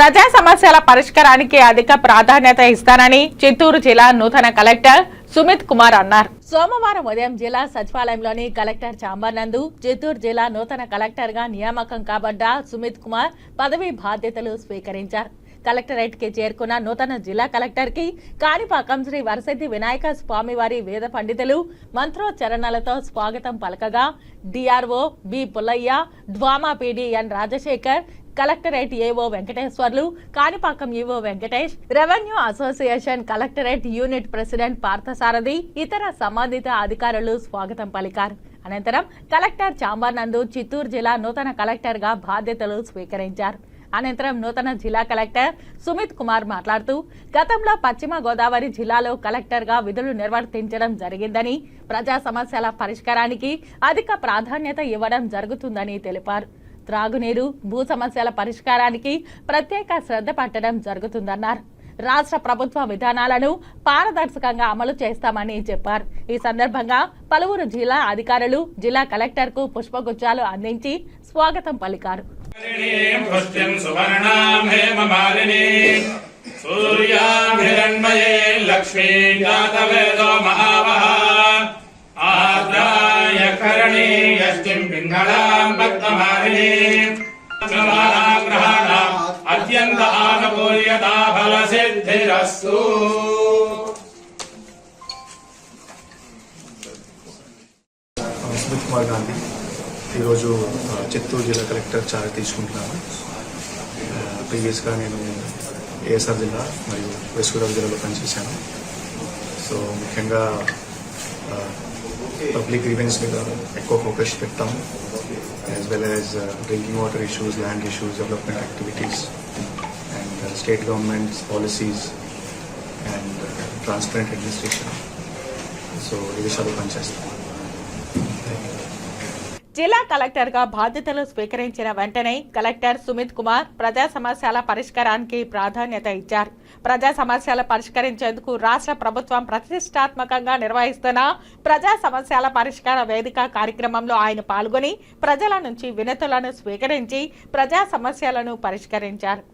ప్రజా సమస్యల పరిష్కారానికి అధిక ప్రాధాన్యత ఇస్తానని చిత్తూరు జిల్లా నూతన కలెక్టర్ సుమిత్ కుమార్ అన్నారు. సోమవారం ఉదయం జిల్లా సచివాలయంలోని కలెక్టర్ చాంబర్ నందు చిత్తూరు జిల్లా నూతన కలెక్టర్గా నియామకం కాబడ్డ సుమిత్ కుమార్ పదవి బాధ్యతలు స్వీకరించారు. కలెక్టరేట్కి చేరుకున్న నూతన జిల్లా కలెక్టర్కి కాణిపాకం శ్రీ వరసిద్ధి వినాయక స్వామివారి వేద పండితులు మంత్రోచ్చరణలతో స్వాగతం పలకగా DRO B Pullaiah DWAMA PD N Rajasekhar collectorate AO Venkateswarlu Kanipakam EO Venkatesh revenue association collectorate unit president Parthasarathi ఇతర సంబంధిత అధికారులు స్వాగతం పలికారు. అనంతరం కలెక్టర్ చాంబర్ నందు చిత్తూరు జిల్లా నూతన కలెక్టర్గా బాధ్యతలు స్వీకరించారు. అనంతరం నూతన జిల్లా కలెక్టర్ సుమిత్ కుమార్ మాట్లాడుతూ గతంలో పశ్చిమ గోదావరి జిల్లాలో కలెక్టర్గా విధులు నిర్వర్తించడం జరిగిందని ప్రజా సమస్యల పరిష్కారానికి అధిక ప్రాధాన్యత ఇవ్వడం జరుగుతుందని తెలిపారు. త్రాగునీరు భూ సమస్యల పరిష్కారానికి ప్రత్యేక శ్రద్ధ పట్టడం జరుగుతుందన్నారు. రాష్ట్ర ప్రభుత్వ విధానాలను పారదర్శకంగా అమలు చేస్తామని చెప్పారు. ఈ సందర్భంగా పలువురు జిల్లా అధికారులు జిల్లా కలెక్టర్కు పుష్పగుచ్చాలు అందించి స్వాగతం పలికారు. पुष्टिम् सुवर्णाम् हेममालिनी। सूर्याभिरण्मये लक्ष्मी जातवेदो महावः। आद्राय करणीयश्चिम् पिङ्गलाम् पद्ममालिनी अत्यन्त आनुकूल्यता फलसिद्धिरस्तु। सुमित कुमार गांधी। ఈరోజు చిత్తూరు జిల్లా కలెక్టర్ చార్జ్ తీసుకుంటున్నాను. ప్రీవియస్గా నేను ఏఎస్ఆర్ జిల్లా మరియు వెస్ట్ గోదావరి జిల్లాలో పనిచేశాను. సో ముఖ్యంగా పబ్లిక్ గ్రీవెన్స్ మీద ఎక్కువ ఫోకస్ పెట్టాం as well as drinking water issues land issues development activities and state governments policies and transparent administration so ఈ విషయాలు పనిచేస్తాం జిల్లా కలెక్టర్గా బాధ్యతలు స్వీకరించిన వెంటనే కలెక్టర్ సుమిత్ కుమార్ ప్రజా సమస్యల పరిష్కారానికి ప్రాధాన్యత ఇచ్చారు. ప్రజా సమస్యలు పరిష్కరించేందుకు రాష్ట్ర ప్రభుత్వం ప్రతిష్టాత్మకంగా నిర్వహిస్తున్న ప్రజా సమస్యల పరిష్కార వేదిక కార్యక్రమంలో ఆయన పాల్గొని ప్రజల నుంచి వినతులను స్వీకరించి ప్రజా సమస్యలను పరిష్కరించారు.